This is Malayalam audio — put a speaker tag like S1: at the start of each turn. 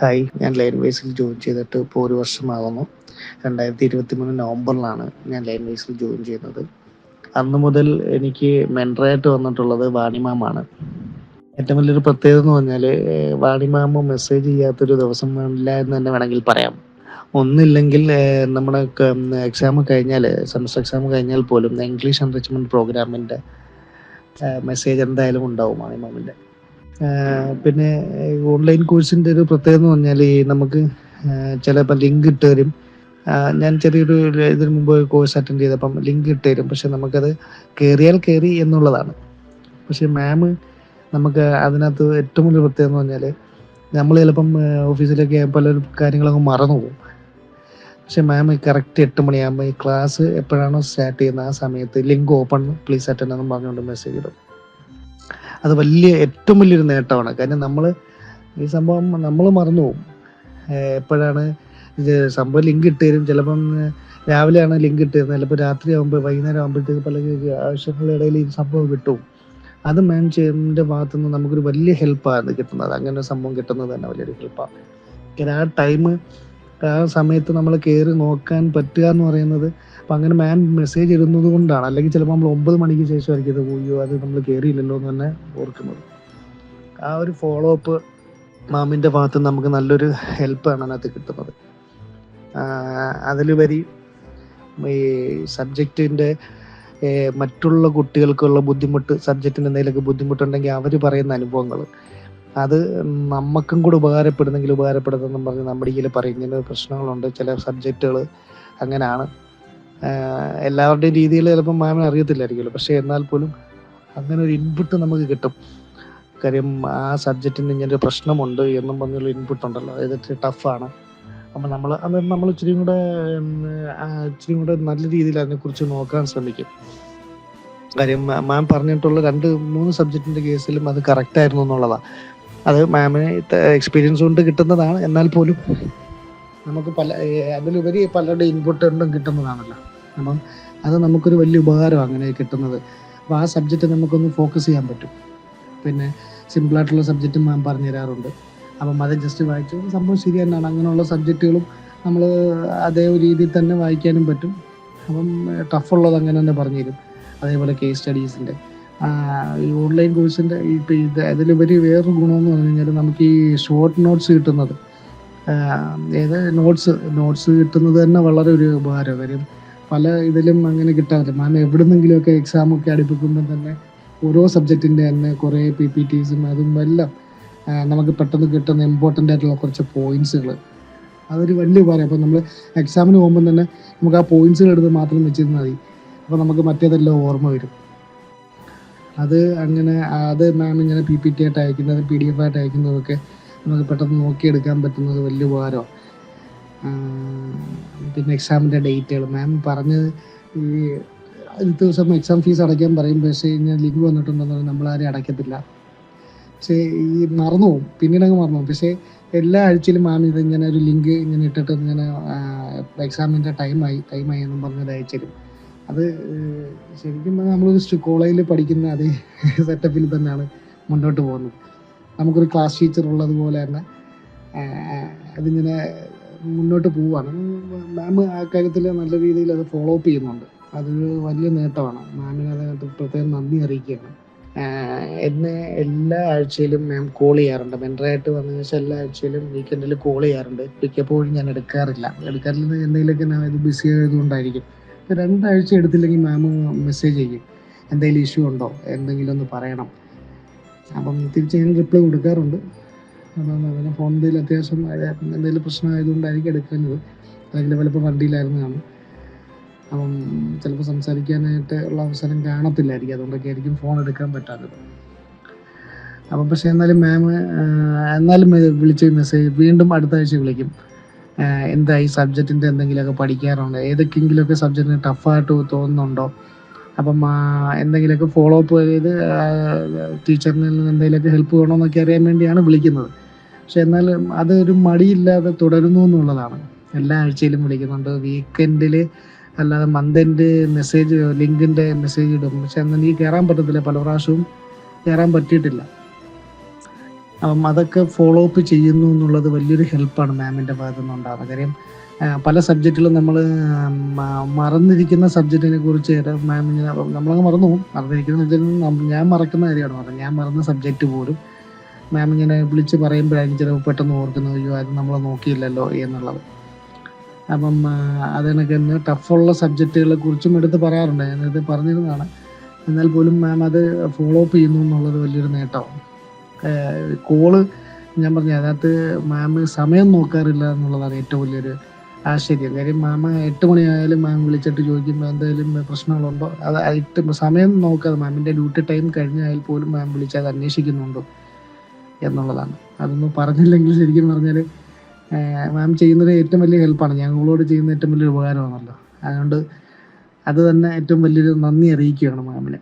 S1: ഹായ് ഞാൻ ലൈൻ വൈസിൽ ജോയിൻ ചെയ്തിട്ട് ഇപ്പോൾ ഒരു വർഷമാകുന്നു രണ്ടായിരത്തി ഇരുപത്തി മൂന്ന് നവംബറിലാണ് ഞാൻ ലൈൻ വൈസിൽ ജോയിൻ ചെയ്യുന്നത്. അന്ന് മുതൽ എനിക്ക് മെന്ററായിട്ട് വന്നിട്ടുള്ളത് വാണിമാമാണ് ഏറ്റവും വലിയൊരു പ്രത്യേകത എന്ന് പറഞ്ഞാൽ വാണിമാമ മെസ്സേജ് ചെയ്യാത്തൊരു ദിവസം ഇല്ല എന്ന് തന്നെ വേണമെങ്കിൽ പറയാം. ഒന്നില്ലെങ്കിൽ നമ്മുടെ എക്സാം കഴിഞ്ഞാൽ സെമസ്റ്റർ എക്സാം കഴിഞ്ഞാൽ പോലും ഇംഗ്ലീഷ് എൻറിച്ച്മെന്റ് പ്രോഗ്രാമിന്റെ മെസ്സേജ് എന്തായാലും ഉണ്ടാവും വാണിമാമിന്റെ പിന്നെ ഓൺലൈൻ കോഴ്സിന്റെ ഒരു പ്രത്യേകത എന്ന് പറഞ്ഞാൽ ഈ നമുക്ക് ചിലപ്പോൾ ലിങ്ക് ഇട്ട് തരും. ഞാൻ ചെറിയൊരു ഇതിന് മുമ്പ് കോഴ്സ് അറ്റൻഡ് ചെയ്തപ്പം ലിങ്ക് ഇട്ട് തരും. പക്ഷെ നമുക്കത് കയറിയാൽ കയറി എന്നുള്ളതാണ്. പക്ഷെ മാം നമുക്ക് അതിനകത്ത് ഏറ്റവും വലിയ പ്രത്യേകത എന്ന് പറഞ്ഞാൽ നമ്മൾ ചിലപ്പം ഓഫീസിലൊക്കെ പല കാര്യങ്ങളൊക്കെ മറന്നു പോകും. പക്ഷെ മാം കറക്റ്റ് എട്ട് മണിയാകുമ്പോൾ ഈ ക്ലാസ് എപ്പോഴാണോ സ്റ്റാർട്ട് ചെയ്യുന്നത്? ആ സമയത്ത് ലിങ്ക് ഓപ്പൺ പ്ലീസ് അറ്റൻഡ് എന്നും പറഞ്ഞുകൊണ്ട് മെസ്സേജ് ഇടും. അത് വലിയ ഏറ്റവും വലിയൊരു നേട്ടമാണ്. കാരണം നമ്മൾ ഈ സംഭവം നമ്മൾ മറന്നു പോകും എപ്പോഴാണ് സംഭവം ലിങ്ക് ഇട്ട് തരും? ചിലപ്പം രാവിലെയാണ് ലിങ്ക് ഇട്ട് തരുന്നത്. ചിലപ്പോൾ രാത്രി ആകുമ്പോൾ വൈകുന്നേരം ആകുമ്പോഴത്തേക്ക് പല ആവശ്യങ്ങളുടെ ഇടയിൽ ഈ സംഭവം കിട്ടും. അത് മാം ചെയ്യുന്നതിന്റെ ഭാഗത്തു നിന്ന് നമുക്കൊരു വലിയ ഹെൽപ്പാണ് കിട്ടുന്നത്. അങ്ങനെ ഒരു സംഭവം കിട്ടുന്നത് തന്നെ വലിയൊരു ഹെൽപ്പാണ് കാരണം ആ ടൈം ആ സമയത്ത് നമ്മൾ കയറി നോക്കാൻ പറ്റുക എന്ന് പറയുന്നത് അപ്പം അങ്ങനെ മാൻ മെസ്സേജ് ഇടുന്നത് കൊണ്ടാണ്. അല്ലെങ്കിൽ ചിലപ്പോൾ നമ്മൾ ഒമ്പത് മണിക്ക് ശേഷമായിരിക്കും ഇത് പോയോ. അത് നമ്മൾ കയറിയില്ലല്ലോ എന്ന് തന്നെ ഓർക്കുന്നത്. ആ ഒരു ഫോളോ അപ്പ് മാമിന്റെ ഭാഗത്ത് നമുക്ക് നല്ലൊരു ഹെൽപ്പാണ് അതിനകത്ത് കിട്ടുന്നത്. അതിലുപരി ഈ സബ്ജക്റ്റിന്റെ മറ്റുള്ള കുട്ടികൾക്കുള്ള ബുദ്ധിമുട്ട് സബ്ജക്റ്റിന് എന്തെങ്കിലുമൊക്കെ ബുദ്ധിമുട്ടുണ്ടെങ്കിൽ അവർ പറയുന്ന അനുഭവങ്ങൾ അത് നമുക്കും കൂടെ ഉപകാരപ്പെടുന്നെങ്കിൽ ഉപകാരപ്പെടുന്നെന്നും പറഞ്ഞ് നമ്മുടെ ഇതിൽ പറയും ഇങ്ങനെ പ്രശ്നങ്ങളുണ്ട്. ചില സബ്ജക്റ്റുകൾ അങ്ങനെയാണ് എല്ലാവരുടെയും രീതിയിൽ ചിലപ്പോൾ മാമിന് അറിയത്തില്ലായിരിക്കുമല്ലോ. പക്ഷേ എന്നാൽ പോലും അങ്ങനെ ഒരു ഇൻപുട്ട് നമുക്ക് കിട്ടും. കാര്യം ആ സബ്ജക്റ്റിന് ഇങ്ങനെ ഒരു പ്രശ്നമുണ്ട് എന്നും പറഞ്ഞുള്ള ഇൻപുട്ട് ഉണ്ടല്ലോ. അതായത് ടഫാണ് അപ്പം നമ്മൾ അത് നമ്മൾ ഇച്ചിരി കൂടെ ഇച്ചിരി കൂടെ നല്ല രീതിയിൽ അതിനെക്കുറിച്ച് നോക്കാൻ ശ്രമിക്കും. കാര്യം മാം പറഞ്ഞിട്ടുള്ള രണ്ട് മൂന്ന് സബ്ജക്റ്റിന്റെ കേസിലും അത് കറക്റ്റായിരുന്നു എന്നുള്ളതാണ് അത് മാമിന് എക്സ്പീരിയൻസ് കൊണ്ട് കിട്ടുന്നതാണ്. എന്നാൽ പോലും നമുക്ക് പല അതിലുപരി പലരുടെ ഇൻപുട്ട് കൊണ്ടും കിട്ടുന്നതാണല്ലോ. അപ്പം അത് നമുക്കൊരു വലിയ ഉപകാരം അങ്ങനെ കിട്ടുന്നത്. അപ്പോൾ ആ സബ്ജക്റ്റ് നമുക്കൊന്ന് ഫോക്കസ് ചെയ്യാൻ പറ്റും. പിന്നെ സിമ്പിളായിട്ടുള്ള സബ്ജക്റ്റ് മാം പറഞ്ഞു തരാറുണ്ട്. അപ്പം അത് ജസ്റ്റ് വായിച്ചു സംഭവം ശരി തന്നെയാണ് അങ്ങനെയുള്ള സബ്ജക്റ്റുകളും നമ്മൾ അതേ രീതിയിൽ തന്നെ വായിക്കാനും പറ്റും. അപ്പം ടഫുള്ളത് അങ്ങനെ തന്നെ പറഞ്ഞു തരും അതേപോലെ കേസ് സ്റ്റഡീസിന്റെ ഈ ഓൺലൈൻ കോഴ്സിന്റെ ഇപ്പം ഇത് അതിലുപരി വേറൊരു ഗുണമെന്ന് പറഞ്ഞു കഴിഞ്ഞാൽ നമുക്ക് ഈ ഷോർട്ട് നോട്ട്സ് കിട്ടുന്നത്. ഏത് നോട്ട്സ് നോട്ട്സ് കിട്ടുന്നത് തന്നെ വളരെ ഒരു ഉപകാരം. കാര്യം പല ഇതിലും അങ്ങനെ കിട്ടാറില്ല. മാം എവിടുന്നെങ്കിലുമൊക്കെ എക്സാമൊക്കെ അടുപ്പിക്കുമ്പോൾ തന്നെ ഓരോ സബ്ജക്റ്റിന്റെ തന്നെ കുറേ പി പി ടീസും അതും എല്ലാം നമുക്ക് പെട്ടെന്ന് കിട്ടുന്ന ഇമ്പോർട്ടന്റ് ആയിട്ടുള്ള കുറച്ച് പോയിൻസുകൾ അതൊരു വലിയ ഉപകാരം. അപ്പോൾ നമ്മൾ എക്സാമിന് പോകുമ്പോൾ തന്നെ നമുക്ക് ആ പോയിൻസുകൾ എടുത്ത് മാത്രം വെച്ചിരുന്നാൽ മതി. അപ്പോൾ നമുക്ക് മറ്റേതെല്ലാം ഓർമ്മ വരും. അത് അങ്ങനെ അത് മാം ഇങ്ങനെ പി പി ടി ആയിട്ട് അയക്കുന്നത് പി ഡി എഫ് ആയിട്ട് അയക്കുന്നതൊക്കെ നമുക്ക് പെട്ടെന്ന് നോക്കിയെടുക്കാൻ പറ്റുന്നത് വലിയ ഉപകാരമാണ് പിന്നെ എക്സാമിന്റെ ഡേറ്റുകൾ മാം പറഞ്ഞത് ഈ അടുത്ത ദിവസം എക്സാം ഫീസ് അടയ്ക്കാൻ പറയും. പക്ഷേ കഴിഞ്ഞാൽ ലിങ്ക് വന്നിട്ടുണ്ടെന്ന് പറഞ്ഞാൽ നമ്മളാരും അടയ്ക്കത്തില്ല. പക്ഷേ ഈ മറന്നു പോകും പിന്നീട് അങ്ങ് മറന്നു പോകും പക്ഷേ എല്ലാ ആഴ്ചയിലും മാം ഇത് ഇങ്ങനെ ഒരു ലിങ്ക് ഇങ്ങനെ ഇട്ടിട്ട് ഇങ്ങനെ എക്സാമിന്റെ ടൈമായി ടൈമായി എന്നും പറഞ്ഞത് അയച്ചു തരും. അത് ശരിക്കും പറഞ്ഞാൽ നമ്മളൊരു കോളേജിൽ പഠിക്കുന്ന അതേ സെറ്റപ്പിൽ തന്നെയാണ് മുന്നോട്ട് പോകുന്നത്. നമുക്കൊരു ക്ലാസ് ടീച്ചർ ഉള്ളതുപോലെ തന്നെ അതിങ്ങനെ മുന്നോട്ട് പോവാണ് മാം ആ കാര്യത്തിൽ നല്ല രീതിയിൽ അത് ഫോളോ അപ്പ് ചെയ്യുന്നുണ്ട്. അതൊരു വലിയ നേട്ടമാണ്. മാമിന് അതിനകത്ത് പ്രത്യേകം നന്ദി അറിയിക്കുകയാണ്. എന്നെ എല്ലാ ആഴ്ചയിലും മാം കോൾ ചെയ്യാറുണ്ട്. മെന്ററായിട്ട് വന്നതിന് ശേഷം എല്ലാ ആഴ്ചയിലും വീക്കെൻഡിൽ കോൾ ചെയ്യാറുണ്ട്. മിക്കപ്പോഴും ഞാൻ എടുക്കാറില്ല. എടുക്കാറില്ല എന്തെങ്കിലുമൊക്കെ ഞാൻ ബിസി ആയതുകൊണ്ടായിരിക്കും. രണ്ടാഴ്ച എടുത്തില്ലെങ്കിൽ മാം മെസ്സേജ് ചെയ്യും എന്തെങ്കിലും ഇഷ്യൂ ഉണ്ടോ? എന്തെങ്കിലും ഒന്ന് പറയണം. അപ്പം തിരിച്ച് ഞാൻ റിപ്ലൈ കൊടുക്കാറുണ്ട്. അപ്പം അതിന് ഫോൺ എന്തെങ്കിലും അത്യാവശ്യം എന്തെങ്കിലും പ്രശ്നമായതുകൊണ്ടായിരിക്കും എടുക്കുന്നത്. അല്ലെങ്കിൽ വല്ലപ്പോൾ വണ്ടിയിലായിരുന്നു അപ്പം ചിലപ്പോൾ സംസാരിക്കാനായിട്ട് ഉള്ള അവസരം കാണത്തില്ലായിരിക്കും. അതുകൊണ്ടൊക്കെ ആയിരിക്കും ഫോൺ എടുക്കാൻ പറ്റാത്തത്. അപ്പം പക്ഷേ എന്നാലും മാം എന്നാലും വിളിച്ച് മെസ്സേജ് വീണ്ടും അടുത്ത ആഴ്ച വിളിക്കും. ആഹ് ഈ സബ്ജക്റ്റിന്റെ എന്തെങ്കിലുമൊക്കെ പഠിക്കാറുണ്ടോ? ഏതൊക്കെയെങ്കിലുമൊക്കെ സബ്ജക്റ്റിന് ടഫായിട്ട് തോന്നുന്നുണ്ടോ? അപ്പം എന്തെങ്കിലുമൊക്കെ ഫോളോ അപ്പ് ചെയ്ത് ടീച്ചറിന് എന്തെങ്കിലുമൊക്കെ ഹെൽപ്പ് വേണമെന്നൊക്കെ അറിയാൻ വേണ്ടിയാണ് വിളിക്കുന്നത്. പക്ഷെ എന്നാലും അതൊരു മടിയില്ലാതെ തുടരുന്നു എന്നുള്ളതാണ്. എല്ലാ ആഴ്ചയിലും വിളിക്കുന്നുണ്ട്. വീക്കെൻഡിൽ അല്ലാതെ മന്ത് എൻഡ് മെസ്സേജ് ലിങ്കിന്റെ മെസ്സേജ് ഇടും. പക്ഷെ എന്നാൽ എനിക്ക് കയറാൻ പറ്റത്തില്ല. പല പ്രാവശ്യവും കയറാൻ പറ്റിയിട്ടില്ല. അതൊക്കെ ഫോളോ അപ്പ് ചെയ്യുന്നു എന്നുള്ളത് വലിയൊരു ഹെൽപ്പാണ് മാമിന്റെ ഭാഗത്തു നിന്നുണ്ടാകുന്നത് കാര്യം. പല സബ്ജക്റ്റിലും നമ്മൾ മറന്നിരിക്കുന്ന സബ്ജക്റ്റിനെ കുറിച്ച് മാം ഇങ്ങനെ നമ്മളങ്ങ് മറന്നു പോകും. മറന്നിരിക്കുന്ന സബ്ജക്റ്റ് ഞാൻ മറക്കുന്ന കാര്യമാണ് പറഞ്ഞത്. ഞാൻ മറന്ന സബ്ജക്റ്റ് പോലും മാം ഇങ്ങനെ വിളിച്ച് പറയുമ്പോഴായിരിക്കും ചിലപ്പോൾ പെട്ടെന്ന് ഓർക്കുന്നത് അയ്യോ അത് നമ്മൾ നോക്കിയില്ലല്ലോ എന്നുള്ളത്. അപ്പം അതിനൊക്കെ തന്നെ ടഫുള്ള സബ്ജക്റ്റുകളെ കുറിച്ചും എടുത്ത് പറയാറുണ്ട്. ഞാനത് പറഞ്ഞിരുന്നതാണ്. എന്നാൽ പോലും മാം അത് ഫോളോ അപ്പ് ചെയ്യുന്നു എന്നുള്ളത് വലിയൊരു നേട്ടമാണ്. കോൾ ഞാൻ പറഞ്ഞു അതിനകത്ത് മാം സമയം നോക്കാറില്ല എന്നുള്ളതാണ് ഏറ്റവും വലിയൊരു ആശ്ചര്യം. കാര്യം മാമ എട്ട് മണിയായാലും മാം വിളിച്ചിട്ട് ചോദിക്കുമ്പോൾ എന്തെങ്കിലും പ്രശ്നങ്ങളുണ്ടോ? അത് എട്ട് സമയം നോക്കാതെ മാമിന്റെ ഡ്യൂട്ടി ടൈം കഴിഞ്ഞാൽ പോലും മാം വിളിച്ച് അന്വേഷിക്കുന്നുണ്ടോ എന്നുള്ളതാണ്. അതൊന്നും പറഞ്ഞില്ലെങ്കിൽ ശരിക്കും പറഞ്ഞാൽ മാം ചെയ്യുന്നത് ഏറ്റവും വലിയ ഹെൽപ്പാണ്. ഞങ്ങളോട് ചെയ്യുന്ന ഏറ്റവും വലിയ ഉപകാരമാണല്ലോ. അതുകൊണ്ട് അത് തന്നെ ഏറ്റവും വലിയൊരു നന്ദി അറിയിക്കുകയാണ് മാമിനെ.